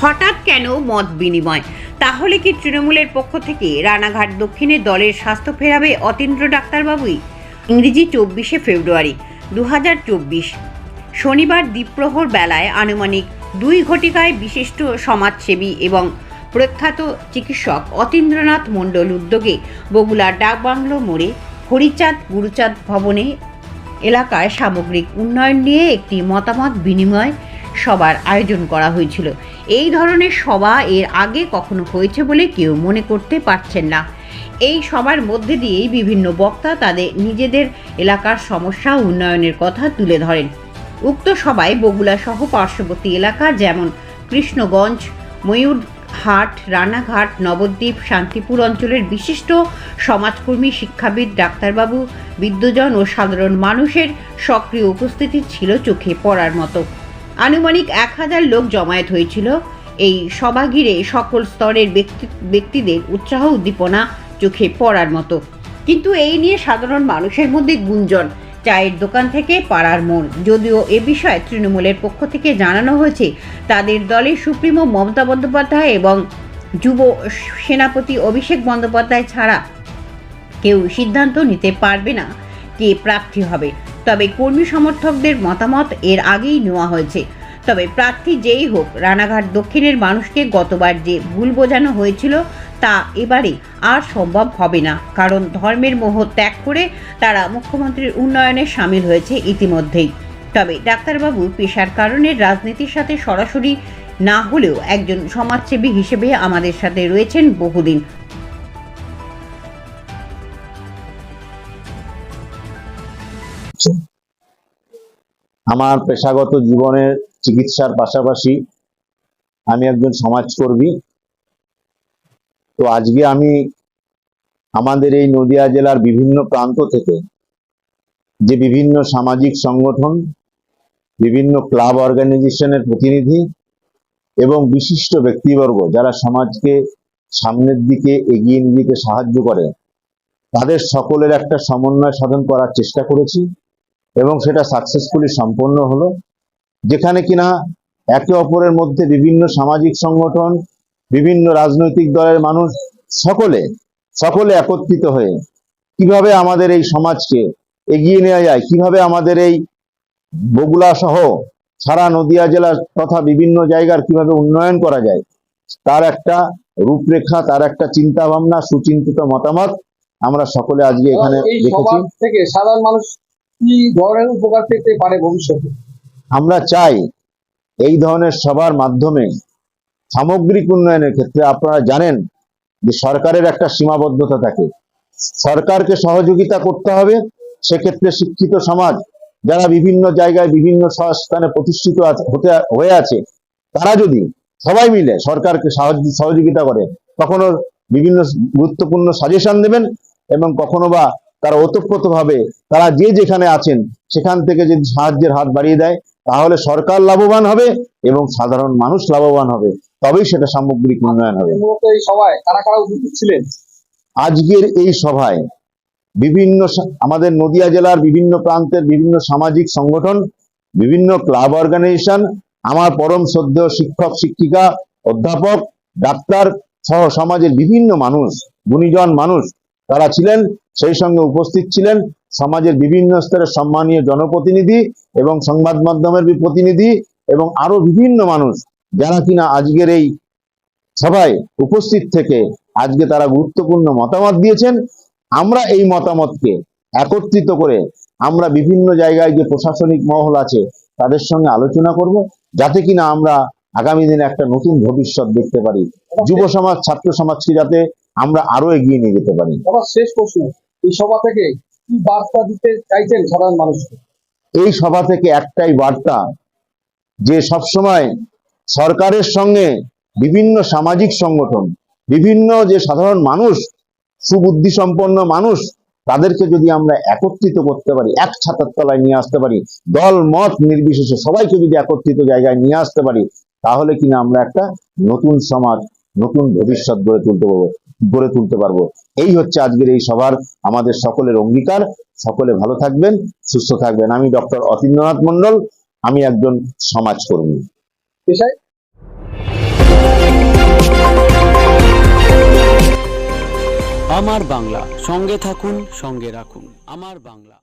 হঠাৎ কেন মত বিনিময়? তাহলে কি তৃণমূলের পক্ষ থেকে রানাঘাট দক্ষিণে দলের স্বাস্থ্য ফেরাবে অতীন্দ্র ডাক্তারবাবুই? ইংরেজি চব্বিশে ফেব্রুয়ারি দু হাজার চব্বিশ। শনিবার দ্বীপ্রহর বেলায় আনুমানিক দুই ঘটিকায় বিশিষ্ট সমাজসেবী এবং প্রখ্যাত চিকিৎসক অতীন্দ্রনাথ মণ্ডল উদ্যোগে বগুড়ার ডাকবাংলো মোড়ে হরিচাঁদ গুরুচাঁদ ভবনে এলাকায় সামগ্রিক উন্নয়ন নিয়ে একটি মতামত বিনিময় সবার আয়োজন করা হয়েছিল। এই ধরনের সভা এর আগে কখনো হয়েছে বলে কেউ মনে করতে পারছেন না। এই সবার মধ্যে দিয়েই বিভিন্ন বক্তা তাদের নিজেদের এলাকার সমস্যা উন্নয়নের কথা তুলে ধরেন। উক্ত সভায় বগুলা সহ পার্শ্ববর্তী এলাকা যেমন কৃষ্ণগঞ্জ, ময়ূরহাট, রানাঘাট, নবদ্বীপ, শান্তিপুর অঞ্চলের বিশিষ্ট সমাজকর্মী, শিক্ষাবিদ, ডাক্তারবাবু, বিদ্যজন ও সাধারণ মানুষের সক্রিয় উপস্থিতি ছিল চোখে পড়ার মতো। আনুমানিক এক হাজার লোক জমায়েত হয়েছিল। এই সভা ঘিরে সকল স্তরের ব্যক্তি, ব্যক্তিদের উৎসাহ, উদ্দীপনা চোখে পড়ার মতো। কিন্তু এই নিয়ে সাধারণ মানুষের মধ্যে গুঞ্জন। চায়ের দোকান থেকে পাড়ার মোড়। যদিও এ বিষয়ে তৃণমূলের পক্ষ থেকে জানানো হয়েছে, তাদের দলের সুপ্রিমো মমতা বন্দ্যোপাধ্যায় এবং যুব সেনাপতি অভিষেক বন্দ্যোপাধ্যায় ছাড়া কেউ সিদ্ধান্ত নিতে পারবে না, কে প্রার্থী হবে। তবে কর্মী সমর্থকদের মতামত এর আগেই নেওয়া হয়েছে। তবে প্রার্থী যেই হোক, রানাঘাট দক্ষিণের মানুষকে গতবার যে ভুল বোঝানো হয়েছিল, তা এবারে আর সম্ভব হবে না। কারণ ধর্মের মোহ ত্যাগ করে তারা মুখ্যমন্ত্রীর উন্নয়নে সামিল হয়েছে ইতিমধ্যেই। তবে ডাক্তারবাবু পেশার কারণে রাজনীতির সাথে সরাসরি না হলেও একজন সমাজসেবী হিসেবে আমাদের সাথে রয়েছেন বহুদিন। আমার পেশাগত জীবনের চিকিৎসার পাশাপাশি আমি একজন সমাজকর্মী। তো আজকে আমি আমাদের এই নদিয়া জেলার বিভিন্ন প্রান্ত থেকে যে বিভিন্ন সামাজিক সংগঠন, বিভিন্ন ক্লাব অর্গানাইজেশনের প্রতিনিধি এবং বিশিষ্ট ব্যক্তিবর্গ যারা সমাজকে সামনের দিকে এগিয়ে নিয়ে যেতে সাহায্য করে, তাদের সকলের একটা সমন্বয় সাধন করার চেষ্টা করেছি। এবং সেটা সাকসেসফুলি সম্পন্ন হলো। যেখানে কিনা একে অপরের মধ্যে বিভিন্ন সামাজিক সংগঠন বিভিন্ন রাজনৈতিক দলের মানুষ সকলে সকলে একত্রিত হয়ে কীভাবে আমাদের এই সমাজকে এগিয়ে নেওয়া যায় কীভাবে আমাদের এই বগুলা সহ সারা নদিয়া জেলা তথা বিভিন্ন জায়গার কীভাবে উন্নয়ন করা যায় তার একটা রূপরেখা তার একটা চিন্তা ভাবনা সুচিন্তিত মতামত আমরা সকলে আজকে এখানে দেখেছি। থেকে সাধারণ মানুষ কি ধরনের উপকার পেতে পারে ভবিষ্যতে? আমরা চাই এই ধরনের সবার মাধ্যমে সামগ্রিক উন্নয়নের ক্ষেত্রে আপনারা জানেন যে সরকারের একটা সীমাবদ্ধতা থাকে। সরকারকে সহযোগিতা করতে হবে, সেক্ষেত্রে শিক্ষিত সমাজ যারা বিভিন্ন জায়গায় বিভিন্ন স্থানে প্রতিষ্ঠিত হতে, হয়ে আছে, তারা যদি সবাই মিলে সরকারকে সহযোগিতা করে, কখনো বিভিন্ন গুরুত্বপূর্ণ সাজেশন দেবেন এবং কখনো বা তারা ওতপ্রোতভাবে তারা যে যেখানে আছেন সেখান থেকে যদি সাহায্যের হাত বাড়িয়ে দেয় তাহলে সরকার লাভবান হবে এবং সাধারণ মানুষ লাভবান হবে। তবেই সেটা সামগ্রিক উন্নয়ন হবে। ছিলেন? আজকের এই সভায় বিভিন্ন আমাদের নদিয়া জেলার বিভিন্ন প্রান্তের বিভিন্ন সামাজিক সংগঠন বিভিন্ন ক্লাব অর্গানাইজেশন আমার পরম শ্রদ্ধেয় শিক্ষক শিক্ষিকা অধ্যাপক ডাক্তার সহ সমাজের বিভিন্ন মানুষ গুণীজন মানুষ তারা ছিলেন, সেই সঙ্গে উপস্থিত ছিলেন সমাজের বিভিন্ন স্তরের সম্মানীয় জনপ্রতিনিধি এবং সংবাদ মাধ্যমের প্রতিনিধি এবং আরও বিভিন্ন মানুষ যারা কিনা আজকের এই সভায় উপস্থিত থেকে আজকে তারা গুরুত্বপূর্ণ মতামত দিয়েছেন। আমরা এই মতামতকে একত্রিত করে আমরা বিভিন্ন জায়গায় যে প্রশাসনিক মহল আছে তাদের সঙ্গে আলোচনা করব, যাতে কিনা আমরা আগামী দিনে একটা নতুন ভবিষ্যৎ দেখতে পারি। যুব সমাজ ছাত্র সমাজকে যাতে আমরা আরও এগিয়ে নিয়ে যেতে পারি। শেষ প্রশ্ন এই সভা থেকে কি বার্তা দিতে চাইছেন সাধারণ মানুষকে এই সভা থেকে একটাই বার্তা যে সবসময় সরকারের সঙ্গে বিভিন্ন সামাজিক সংগঠন বিভিন্ন যে সাধারণ মানুষ সুবুদ্ধি সম্পন্ন মানুষ তাদেরকে যদি আমরা একত্রিত করতে পারি এক ছাতার তলায় নিয়ে আসতে পারি দল মত নির্বিশেষে সবাইকে যদি একত্রিত জায়গায় নিয়ে আসতে পারি তাহলে কিনা আমরা একটা নতুন সমাজ নতুন ভবিষ্যৎ গড়ে তুলতে পারব গড়ে তুলতে পারব। এই হচ্ছে আজকের এই সভার আমাদের সকলের অঙ্গীকার। সকলে ভালো থাকবেন সুস্থ থাকবেন। আমি ডক্টর অতীন্দ্রনাথ মন্ডল আমি একজন সমাজকর্মী। আমার বাংলা সঙ্গে থাকুন সঙ্গে রাখুন। আমার বাংলা।